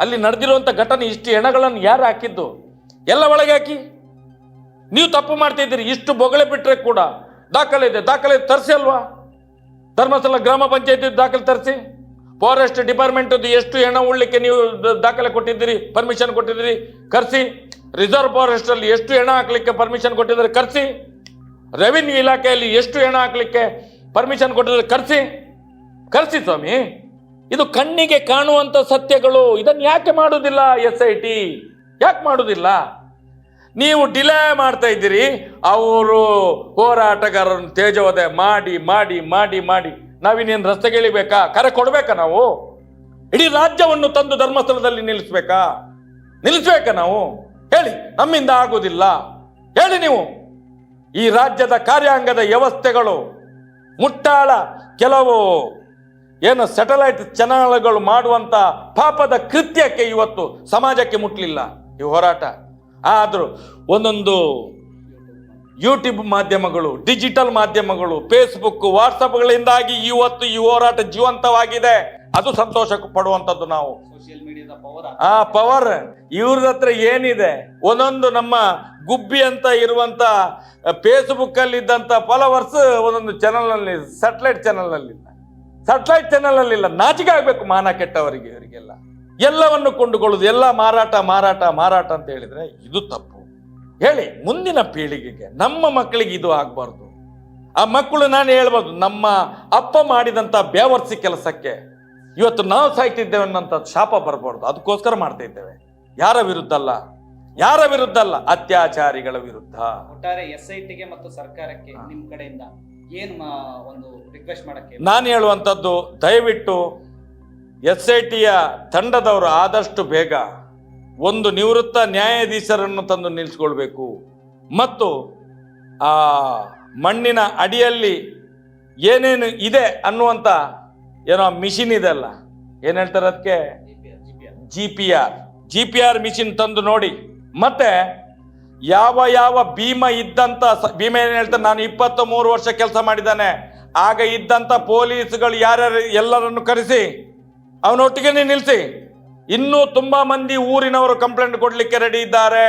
ಅಲ್ಲಿ ನಡೆದಿರುವಂಥ ಘಟನೆ ಇಷ್ಟು ಹೆಣಗಳನ್ನು ಯಾರು ಹಾಕಿದ್ದು? ಎಲ್ಲ ಒಳಗೆ ಹಾಕಿ. ನೀವು ತಪ್ಪು ಮಾಡ್ತಿದ್ದೀರಿ ಇಷ್ಟು ಬೊಗಳೆ ಬಿಟ್ಟರೆ ಕೂಡ ದಾಖಲೆ ಇದೆ. ದಾಖಲೆ ತರಿಸಿ ಅಲ್ವಾ? ಧರ್ಮಸ್ಥಳ ಗ್ರಾಮ ಪಂಚಾಯತಿ ದಾಖಲೆ ತರಿಸಿ. ಫಾರೆಸ್ಟ್ ಡಿಪಾರ್ಟ್ಮೆಂಟ್ ಎಷ್ಟು ಹೆಣ ಉಳ್ಳಿಕ್ಕೆ ನೀವು ದಾಖಲೆ ಕೊಟ್ಟಿದ್ದೀರಿ? ಪರ್ಮಿಷನ್ ಕೊಟ್ಟಿದ್ದೀರಿ? ಕರ್ಸಿ. ರಿಸರ್ವ್ ಫಾರೆಸ್ಟ್ ಅಲ್ಲಿ ಎಷ್ಟು ಹೆಣ ಹಾಕ್ಲಿಕ್ಕೆ ಪರ್ಮಿಷನ್ ಕೊಟ್ಟಿದ್ದಾರೆ? ಕರೆಸಿ. ರೆವಿನ್ಯೂ ಇಲಾಖೆಯಲ್ಲಿ ಎಷ್ಟು ಹೆಣ ಹಾಕ್ಲಿಕ್ಕೆ ಪರ್ಮಿಷನ್ ಕೊಟ್ಟಿದ್ದಾರೆ? ಕರೆಸಿ. ಕರ್ಸಿ ಸ್ವಾಮಿ. ಇದು ಕಣ್ಣಿಗೆ ಕಾಣುವಂತ ಸತ್ಯಗಳು. ಇದನ್ನು ಯಾಕೆ ಮಾಡುವುದಿಲ್ಲ ಎಸ್ ಐ ಟಿ ಯಾಕೆ ಮಾಡುವುದಿಲ್ಲ ನೀವು ಡಿಲೇ ಮಾಡ್ತಾ ಇದ್ದೀರಿ. ಅವರು ಹೋರಾಟಗಾರರನ್ನು ತೇಜವದೆ ಮಾಡಿ ಮಾಡಿ ಮಾಡಿ ಮಾಡಿ. ನಾವಿನ್ನೇನು ರಸ್ತೆಗೆ ಇಳಿಬೇಕಾ ಕರೆ ಕೊಡ್ಬೇಕಾ ನಾವು? ಇಡೀ ರಾಜ್ಯವನ್ನು ತಂದು ಧರ್ಮಸ್ಥಳದಲ್ಲಿ ನಿಲ್ಲಿಸ್ಬೇಕಾ? ನಿಲ್ಲಿಸ್ಬೇಕಾ ನಾವು? ಹೇಳಿ, ನಮ್ಮಿಂದ ಆಗುವುದಿಲ್ಲ. ಹೇಳಿ ನೀವು. ಈ ರಾಜ್ಯದ ಕಾರ್ಯಾಂಗದ ವ್ಯವಸ್ಥೆಗಳು ಮುಟ್ಟಾಳ ಕೆಲವು ಏನು ಸ್ಯಾಟಲೈಟ್ ಚಾನಲ್ಗಳು ಮಾಡುವಂತ ಪಾಪದ ಕೃತ್ಯಕ್ಕೆ ಇವತ್ತು ಸಮಾಜಕ್ಕೆ ಮುಟ್ಲಿಲ್ಲ. ಈ ಹೋರಾಟ. ಆದರೂ ಒಂದೊಂದು ಯೂಟ್ಯೂಬ್ ಮಾಧ್ಯಮಗಳು ಡಿಜಿಟಲ್ ಮಾಧ್ಯಮಗಳು ಫೇಸ್ಬುಕ್ ವಾಟ್ಸಪ್ಗಳಿಂದಾಗಿ ಇವತ್ತು ಈ ಹೋರಾಟ ಜೀವಂತವಾಗಿದೆ. ಅದು ಸಂತೋಷ ಪಡುವಂಥದ್ದು ನಾವು. ಸೋಷಿಯಲ್ ಮೀಡಿಯಾದ ಪವರ್ ಆ ಪವರ್ ಇವ್ರದ ಹತ್ರ ಏನಿದೆ? ಒಂದೊಂದು ನಮ್ಮ ಗುಬ್ಬಿ ಅಂತ ಇರುವಂತ ಫೇಸ್ಬುಕ್ ಅಲ್ಲಿ ಇದ್ದಂತ ಫಾಲೋವರ್ಸ್ ಒಂದೊಂದು ಚಾನಲ್ನಲ್ಲಿ ಸ್ಯಾಟಲೈಟ್ ಚಾನಲ್ನಲ್ಲಿ ಸ್ಯಾಟಲೈಟ್ ಚಾನಲ್ ಅಲ್ಲಿ ಇಲ್ಲ. ನಾಚಿಕೆ ಆಗ್ಬೇಕು ಮಾನ ಕೆಟ್ಟವರಿಗೆ ಇವರಿಗೆಲ್ಲ. ಎಲ್ಲವನ್ನು ಕೊಂಡುಕೊಳ್ಳೋದು ಎಲ್ಲ ಮಾರಾಟ ಮಾರಾಟ ಮಾರಾಟ ಅಂತ ಹೇಳಿದ್ರೆ ಇದು ತಪ್ಪು. ಹೇಳಿ ಮುಂದಿನ ಪೀಳಿಗೆಗೆ ನಮ್ಮ ಮಕ್ಕಳಿಗೆ ಇದು ಆಗಬಾರ್ದು. ಆ ಮಕ್ಕಳು ನಾನು ಹೇಳ್ಬೋದು ನಮ್ಮ ಅಪ್ಪ ಮಾಡಿದಂಥ ಬೇವರ್ಸಿ ಕೆಲಸಕ್ಕೆ ಇವತ್ತು ನಾವು ಸಾಯ್ತಿದ್ದೇವೆ ಅನ್ನೋಂಥ ಶಾಪ ಬರಬಾರ್ದು ಅದಕ್ಕೋಸ್ಕರ ಮಾಡ್ತಾ ಇದ್ದೇವೆ. ಯಾರ ವಿರುದ್ಧ ಅಲ್ಲ? ಯಾರ ವಿರುದ್ಧ ಅಲ್ಲ? ಅತ್ಯಾಚಾರಿಗಳ ವಿರುದ್ಧ. ಒಟ್ಟಾರೆ ಎಸ್ ಐ ಟಿಗೆ ಮತ್ತು ಸರ್ಕಾರಕ್ಕೆ ನಿಮ್ಮ ಕಡೆಯಿಂದ ಏನು ಒಂದು ರಿಕ್ವೆಸ್ಟ್ ಮಾಡಕ್ಕೆ ನಾನು ಹೇಳುವಂಥದ್ದು ದಯವಿಟ್ಟು ಎಸ್ ಐ ಟಿಯ ತಂಡದವರು ಆದಷ್ಟು ಬೇಗ ಒಂದು ನಿವೃತ್ತ ನ್ಯಾಯಾಧೀಶರನ್ನು ತಂದು ನಿಲ್ಲಿಸ್ಕೊಳ್ಬೇಕು. ಮತ್ತು ಆ ಮಣ್ಣಿನ ಅಡಿಯಲ್ಲಿ ಏನೇನು ಇದೆ ಅನ್ನುವಂಥ ಏನೋ ಮಿಷಿನ್ ಇದೆ ಅಲ್ಲ? ಏನು ಹೇಳ್ತಾರೆ ಅದಕ್ಕೆ? G P R G P R machine ತಂದು ನೋಡಿ. ಮತ್ತೆ ಯಾವ ಯಾವ ಭೀಮ ಇದ್ದಂಥ ಭೀಮ ಏನು ಹೇಳ್ತಾರೆ? ನಾನು ಇಪ್ಪತ್ತ ಮೂರು ವರ್ಷ ಕೆಲಸ ಮಾಡಿದ್ದಾನೆ. ಆಗ ಇದ್ದಂಥ ಪೊಲೀಸ್ಗಳು ಯಾರ್ಯಾರು ಎಲ್ಲರನ್ನು ಕರೆಸಿ, ಅವನೊಟ್ಟಿಗೆ ನಿಲ್ಲಿಸಿ ಇನ್ನೂ ತುಂಬಾ ಮಂದಿ ಊರಿನವರು ಕಂಪ್ಲೇಂಟ್ ಕೊಡ್ಲಿಕ್ಕೆ ರೆಡಿ ಇದ್ದಾರೆ.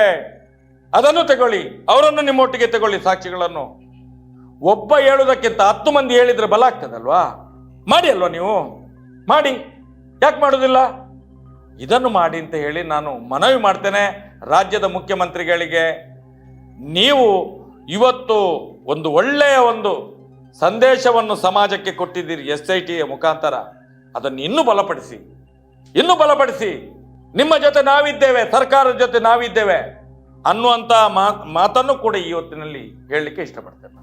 ಅದನ್ನು ತಗೊಳ್ಳಿ. ಅವರನ್ನು ನಿಮ್ಮೊಟ್ಟಿಗೆ ತಗೊಳ್ಳಿ ಸಾಕ್ಷಿಗಳನ್ನು. ಒಬ್ಬ ಹೇಳುವುದಕ್ಕಿಂತ ಹತ್ತು ಮಂದಿ ಹೇಳಿದ್ರೆ ಬಲ ಆಗ್ತದಲ್ವಾ? ಮಾಡಿ ಅಲ್ವಾ ನೀವು? ಮಾಡಿ. ಯಾಕೆ ಮಾಡೋದಿಲ್ಲ? ಇದನ್ನು ಮಾಡಿ ಅಂತ ಹೇಳಿ ನಾನು ಮನವಿ ಮಾಡ್ತೇನೆ ರಾಜ್ಯದ ಮುಖ್ಯಮಂತ್ರಿಗಳಿಗೆ. ನೀವು ಇವತ್ತು ಒಂದು ಒಳ್ಳೆಯ ಒಂದು ಸಂದೇಶವನ್ನು ಸಮಾಜಕ್ಕೆ ಕೊಟ್ಟಿದ್ದೀರಿ ಎಸ್ ಐ ಟಿಯ ಮುಖಾಂತರ. ಅದನ್ನು ಇನ್ನೂ ಬಲಪಡಿಸಿ. ಇನ್ನೂ ಬಲಪಡಿಸಿ. ನಿಮ್ಮ ಜೊತೆ ನಾವಿದ್ದೇವೆ, ಸರ್ಕಾರದ ಜೊತೆ ನಾವಿದ್ದೇವೆ ಅನ್ನುವಂಥ ಮಾತ್ ಮಾತನ್ನು ಕೂಡ ಈ ಹೊತ್ತಿನಲ್ಲಿ ಹೇಳಲಿಕ್ಕೆ ಇಷ್ಟಪಡ್ತೇನೆ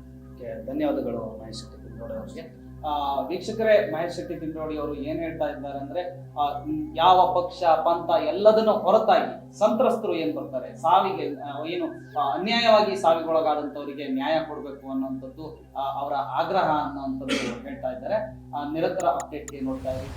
ಧನ್ಯವಾದಗಳು ಮಹೇಶ್ ಶೆಟ್ಟಿ ತಿಂದ್ರೋಡಿ ಅವರಿಗೆ. ವೀಕ್ಷಕರೇ, ಮಹೇಶ್ ಶೆಟ್ಟಿ ತಿಂದ್ರೋಡಿ ಅವರು ಏನ್ ಹೇಳ್ತಾ ಇದ್ದಾರೆ ಅಂದ್ರೆ ಯಾವ ಪಕ್ಷ, ಪಂಥ ಎಲ್ಲದನ್ನು ಹೊರತಾಗಿ ಸಂತ್ರಸ್ತರು ಏನ್ ಬರ್ತಾರೆ? ಸಾವಿಗೆ ಏನು ಅನ್ಯಾಯವಾಗಿ ಸಾವಿಗೊಳಗಾದಂತವರಿಗೆ ನ್ಯಾಯ ಕೊಡಬೇಕು ಅನ್ನುವಂಥದ್ದು ಅವರ ಆಗ್ರಹ ಅನ್ನುವಂಥದ್ದು ಹೇಳ್ತಾ ಇದ್ದಾರೆ. ನಿರಂತರ ಅಪ್ಡೇಟ್ಗೆ ನೋಡ್ತಾ ಇರಿ.